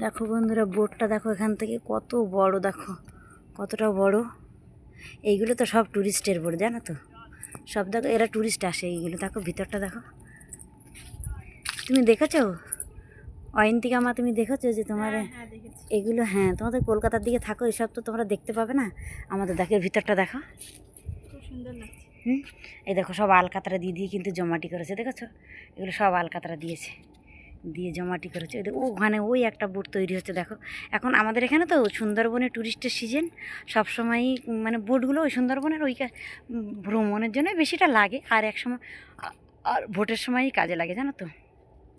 দেখো বন্ধুরা বোটটা দেখো এখান থেকে কত বড় দেখো। কতটা বড়। এইগুলো তো সব ট্যুরিস্টের বোট জানো তো? সব দেখো এরা ট্যুরিস্ট আসে এইগুলো। দেখো ভিতরটা দেখো। তুমি দেখেছ? অয়ন্তিকা মা তুমি দেখেছ যে তোমার হ্যাঁ এগুলো হ্যাঁ তোমাদের কলকাতার দিকে থাকো এসব তো তোমরা দেখতে পাবে না? আমাদের দেখো ভিতরটা দেখো। খুব সুন্দর লাগছে। হুম? এই দেখো সব আলকাতরা দিয়ে দিয়ে কিন্তু জমাটি করেছে দেখেছ? এগুলো সব আলকাতরা দিয়েছে। দিয়ে জমাটি করেছে ওখানে ওই একটা বোট তৈরি হচ্ছে দেখো। এখন আমাদের এখানে তো সুন্দরবনে ট্যুরিস্টের সিজন। সবসময়ই মানে বোটগুলো ওই সুন্দরবনের ওই ভ্রমণের জন্য বেশিটা লাগে। আর এক সময় আর ভোটের সময়ই কাজে লাগে জানো তো?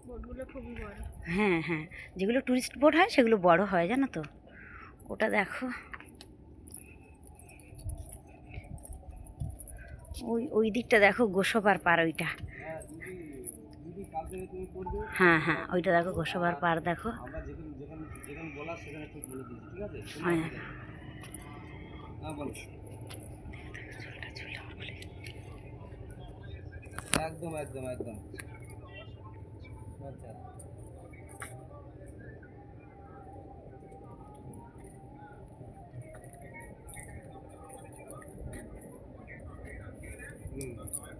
বোটগুলো খুবই বড়। হ্যাঁ হ্যাঁ। যেগুলো ট্যুরিস্ট বোট হয় সেগুলো বড় হয় জানো তো? ওটা দেখো। ওই ওই দিকটা দেখো গোসবার পার ওইটা। হ্যাঁ হ্যাঁ ওইটা দেখো গোসবার পার দেখো। হ্যাঁ। একদম একদম একদম। আচ্ছা। হুম।